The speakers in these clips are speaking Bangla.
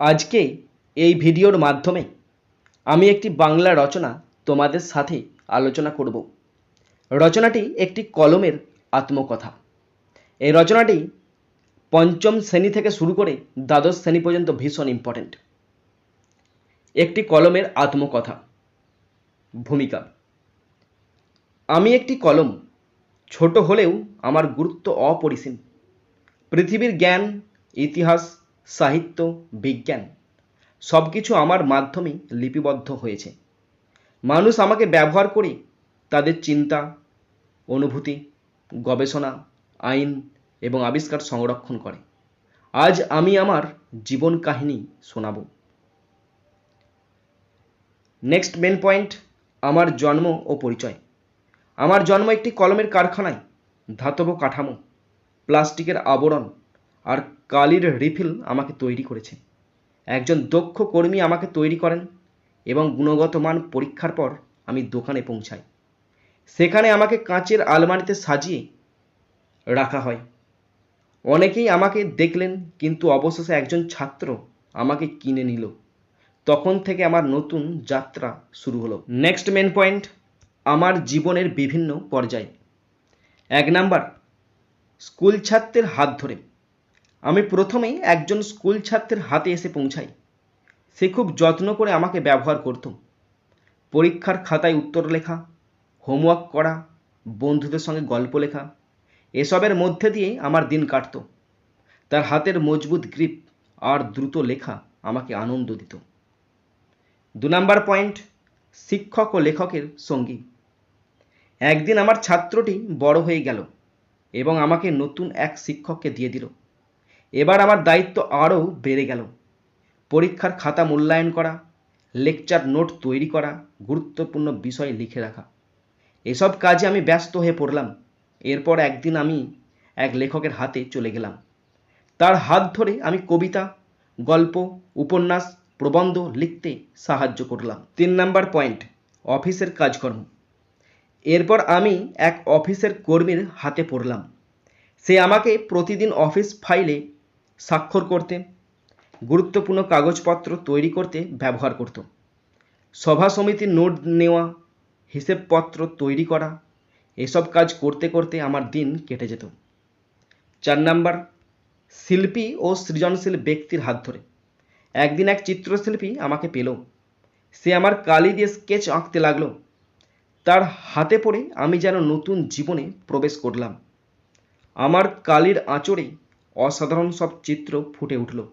আজকে এই ভিডিওর মাধ্যমে আমি একটি বাংলা রচনা তোমাদের সাথে আলোচনা করব। রচনাটি একটি কলমের আত্মকথা। এই রচনাটি পঞ্চম শ্রেণি থেকে শুরু করে দ্বাদশ শ্রেণি পর্যন্ত ভীষণ ইম্পর্ট্যান্ট একটি কলমের আত্মকথা। ভূমিকা। আমি একটি কলম, ছোট হলেও আমার গুরুত্ব অপরিসীম। পৃথিবীর জ্ঞান, ইতিহাস সাহিত্য, বিজ্ঞান সব কিছু আমার মাধ্যমে লিপিবদ্ধ হয়েছে। মানুষ আমাকে ব্যবহার করে তাদের চিন্তা, অনুভূতি, গবেষণা, আইন এবং আবিষ্কার সংরক্ষণ করে। আজ আমি আমার জীবন কাহিনী শোনাব। নেক্সট মেন পয়েন্ট আমার জন্ম ও পরিচয়। আমার জন্ম একটি কলমের কারখানায়, ধাতব কাঠামো, প্লাস্টিকের আবরণ আর কালির রিফিল আমাকে তৈরি করেছে। একজন দক্ষ কর্মী আমাকে তৈরি করেন এবং গুণগত মান পরীক্ষার পর আমি দোকানে পৌঁছাই। সেখানে আমাকে কাঁচের আলমারিতে সাজিয়ে রাখা হয়। অনেকেই আমাকে দেখলেন, কিন্তু অবশেষে একজন ছাত্র আমাকে কিনে নিল। তখন থেকে আমার নতুন যাত্রা শুরু হলো। নেক্সট মেন পয়েন্ট আমার জীবনের বিভিন্ন পর্যায়ে। এক নাম্বার, স্কুল ছাত্রের হাত ধরে। আমি প্রথমেই একজন স্কুল ছাত্রের হাতে এসে পৌঁছাই। সে খুব যত্ন করে আমাকে ব্যবহার করত। পরীক্ষার খাতায় উত্তর লেখা, হোমওয়ার্ক করা, বন্ধুদের সঙ্গে গল্প লেখা, এসবের মধ্যে দিয়ে আমার দিন কাটত। তার হাতের মজবুত গ্রিপ আর দ্রুত লেখা আমাকে আনন্দ দিত। দু নাম্বার পয়েন্ট, শিক্ষক ও লেখকের সঙ্গী। একদিন আমার ছাত্রটি বড় হয়ে গেল এবং আমাকে নতুন এক শিক্ষককে দিয়ে দিল। এবার আমার দায়িত্ব আরও বেড়ে গেল। পরীক্ষার খাতা মূল্যায়ন করা, লেকচার নোট তৈরি করা, গুরুত্বপূর্ণ বিষয় লিখে রাখা। এসব কাজে আমি ব্যস্ত হয়ে পড়লাম। এরপর একদিন আমি এক লেখকের হাতে চলে গেলাম। তার হাত ধরে আমি কবিতা, গল্প, উপন্যাস, প্রবন্ধ লিখতে সাহায্য করলাম। তিন নাম্বার পয়েন্ট, অফিসের কাজকর্ম। এরপর আমি এক অফিসের কর্মীর হাতে পড়লাম। সে আমাকে প্রতিদিন অফিস ফাইলে স্বাক্ষর করতে, গুরুত্বপূর্ণ কাগজপত্র তৈরি করতে ব্যবহার করত। সভা সমিতির নোট নেওয়া, হিসেবপত্র তৈরি করা, এসব কাজ করতে করতে আমার দিন কেটে যেত। চার নাম্বার, শিল্পী ও সৃজনশীল ব্যক্তির হাত ধরে। একদিন এক চিত্রশিল্পী আমাকে পেল। সে আমার কালি দিয়ে স্কেচ আঁকতে লাগল। তার হাতে পড়ে আমি যেন নতুন জীবনে প্রবেশ করলাম। আমার কালির আঁচড়ে অসাধারণ সব চিত্র ফুটে উঠল।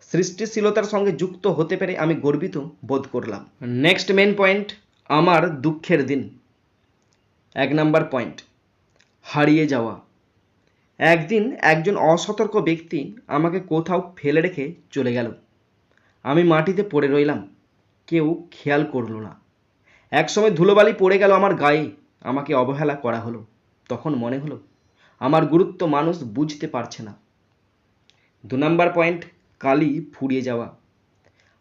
সৃষ্টিশীলতার সঙ্গে যুক্ত হতে পেরে আমি গর্বিত বোধ করলাম। নেক্সট মেন পয়েন্ট আমার দুঃখের দিন। এক নাম্বার পয়েন্ট হারিয়ে যাওয়া। একদিন একজন অসতর্ক ব্যক্তি আমাকে কোথাও ফেলে রেখে চলে গেল। আমি মাটিতে পড়ে রইলাম, কেউ খেয়াল করল না। একসময় ধুলোবালি পড়ে গেল আমার গায়ে, আমাকে অবহেলা করা হলো। তখন মনে হলো আমার গুরুত্ব মানুষ বুঝতে পারছে না। দু নম্বর পয়েন্ট কালি ফুরিয়ে যাওয়া।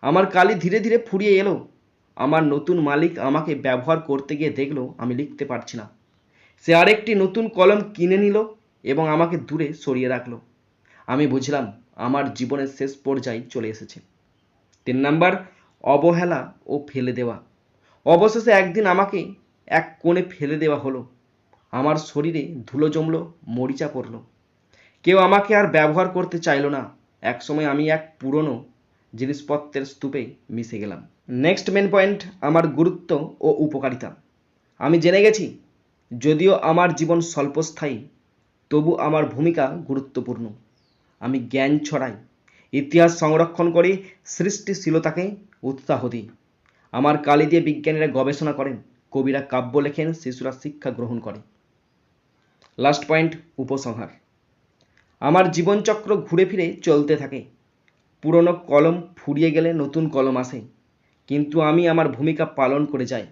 আমার কালি ধীরে ধীরে ফুরিয়ে এলো। আমার নতুন মালিক আমাকে ব্যবহার করতে গিয়ে দেখল, আমি লিখতে পারছি না। সে আরেকটি নতুন কলম কিনে নিল এবং আমাকে দূরে সরিয়ে রাখল। আমি বুঝলাম, আমার জীবনের শেষ পর্যায়ে চলে এসেছে। তিন নাম্বার, অবহেলা ও ফেলে দেওয়া। অবশেষে একদিন আমাকে এক কোণে ফেলে দেওয়া হলো। আমার শরীরে ধুলো জমলো, মরিচা পড়ল। কেউ আমাকে আর ব্যবহার করতে চাইলো না। একসময় আমি এক পুরনো জিনিসপত্রের স্তূপে মিশে গেলাম। নেক্সট মেন পয়েন্ট আমার গুরুত্ব ও উপকারিতা। আমি জেনে গেছি, যদিও আমার জীবন স্বল্পস্থায়ী, তবু আমার ভূমিকা গুরুত্বপূর্ণ। আমি জ্ঞান ছড়াই, ইতিহাস সংরক্ষণ করি, সৃষ্টিশীলতাকে উৎসাহ দিই। আমার কালি দিয়ে বিজ্ঞানীরা গবেষণা করেন, কবিরা কাব্য লেখেন, শিশুরা শিক্ষা গ্রহণ করে। লাস্ট পয়েন্ট উপসংহার। আমার জীবনচক্র ঘুরে ফিরে চলতে থাকে। পুরনো কলম ফুরিয়ে গেলে নতুন কলম আসে। কিন্তু আমি আমার ভূমিকা পালন করে যাই।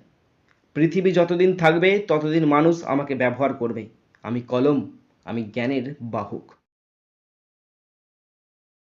পৃথিবী যতদিন থাকবে, ততদিন মানুষ আমাকে ব্যবহার করবে। আমি কলম, আমি জ্ঞানের বাহক।